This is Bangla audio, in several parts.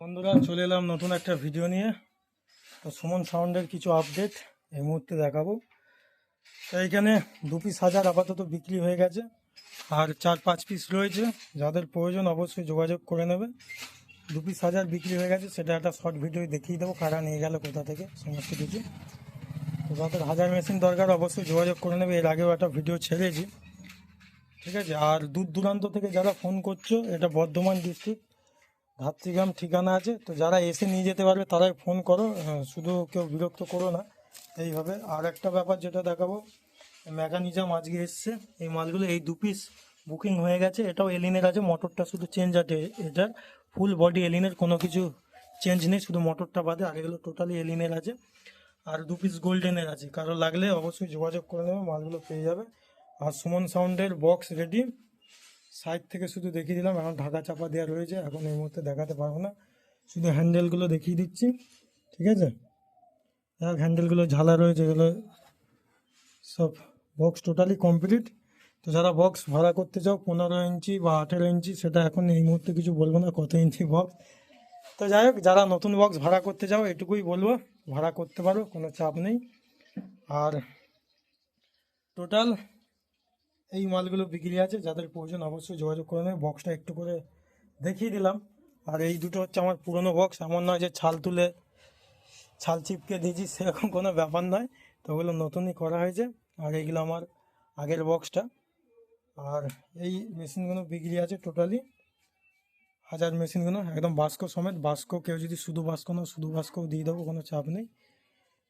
বন্ধুরা, চলে এলাম নতুন একটা ভিডিও নিয়ে। তো সুমন সাউন্ডের কিছু আপডেট এই মুহূর্তে দেখাবো। তো এইখানে দু পিস হাজার আপাতত বিক্রি হয়ে গেছে। আর চার, পাঁচ পিস রয়েছে। যাদের প্রয়োজন অবশ্যই যোগাযোগ করে নেবে। দু পিস হাজার বিক্রি হয়ে গেছে, সেটা একটা শর্ট ভিডিও দেখিয়ে দেবো, কারা নিয়ে গেল, কোথা থেকে, সমস্ত কিছু। তো যাদের হাজার মেশিন দরকার, অবশ্যই যোগাযোগ করে নেবে। এর আগেও একটা ভিডিও ছেড়েছি। ঠিক আছে? আর দূর দূরান্ত থেকে যারা ফোন করছ, এটা বর্ধমান ডিস্ট্রিক্ট ধাত্রীগ্রাম ঠিকানা আছে তো যারা এসে নিয়ে যেতে পারবে তারাই ফোন করো হ্যাঁ, শুধু কেউ বিরক্ত করো না। এইভাবে আর একটা ব্যাপার যেটা দেখাবো মেকানিজম আজকে এসছে এই মালগুলো এই দু পিস বুকিং হয়ে গেছে এটাও এলিনের আছে মোটরটা শুধু চেঞ্জ আছে এটার ফুল বডি এলিনের কোনো কিছু চেঞ্জ নেই শুধু মোটরটা বাদে আর এগুলো টোটালি এলিনের আছে। আর দু পিস গোল্ডেনের আছে কারও লাগলে অবশ্যই যোগাযোগ করে নেবে মালগুলো পেয়ে যাবে। আর সুমন সাউন্ডের বক্স রেডি সাইড থেকে শুধু দেখিয়ে দিলাম, এখন ঢাকা চাপা দেওয়া রয়েছে, এখন এই মুহূর্তে দেখাতে পারব না। শুধু হ্যান্ডেলগুলো দেখিয়ে দিচ্ছি, ঠিক আছে? এক হ্যান্ডেলগুলো ঝালা রয়েছে, এগুলো সব বক্স টোটালি কমপ্লিট তো যারা বক্স ভাড়া করতে চাও, পনেরো ইঞ্চি বা আঠেরো ইঞ্চি, সেটা এখন এই মুহূর্তে কিছু বলব না, কত ইঞ্চি বক্স তো যাই হোক, যারা নতুন বক্স ভাড়া করতে চাও, এটুকুই বলব, ভাড়া করতে পারো, কোনো চাপ নেই। আর টোটাল এই মালগুলো বিক্রি আছে, যাদের প্রয়োজন অবশ্যই যোগাযোগ করে নেবে বক্সটা একটু করে দেখিয়ে দিলাম। আর এই দুটো হচ্ছে আমার পুরনো বক্স এমন নয় যে ছাল তুলে, ছাল চিপকে দিয়েছি, সেরকম কোনো ব্যাপার নয়। তো ওগুলো নতুনই করা হয়েছে, আর এইগুলো আমার আগের বক্সটা আর এই মেশিনগুলো বিক্রি আছে টোটালি হাজার মেশিনগুলো, একদম বাস্ক সমেত। বাস্ক কেউ যদি শুধু বাস্ক নাও, শুধু বাস্কও দিয়ে দেবো, কোনো চাপ নেই।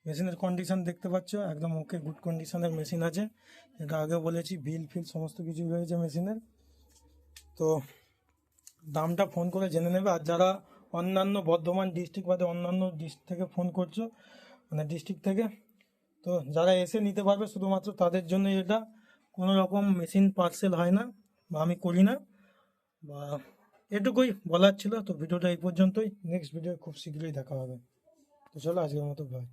মেশিনের কন্ডিশন দেখতে পাচ্ছ, একদম ওকে গুড কন্ডিশনের মেশিন আছে। এটা আগে বলেছি বিল ফিল সমস্ত কিছু রয়েছে মেশিনের তো দামটা ফোন করে জেনে নেবে। আর যারা অন্যান্য বর্ধমান ডিস্ট্রিক্ট বাদে অন্যান্য ডিস্ট্রিক্ট থেকে ফোন করছ মানে ডিস্ট্রিক্ট থেকে, তো যারা এসে নিতে পারবে, শুধুমাত্র তাদের জন্য এটা। কোনো রকম মেশিন পার্সেল হয় না, বা আমি করি না। বা এটুকুই বলার ছিল, তো ভিডিওটা এই পর্যন্তই। নেক্সট ভিডিও খুব শীঘ্রই দেখা হবে। তো চলো, আজকের মতো ভাই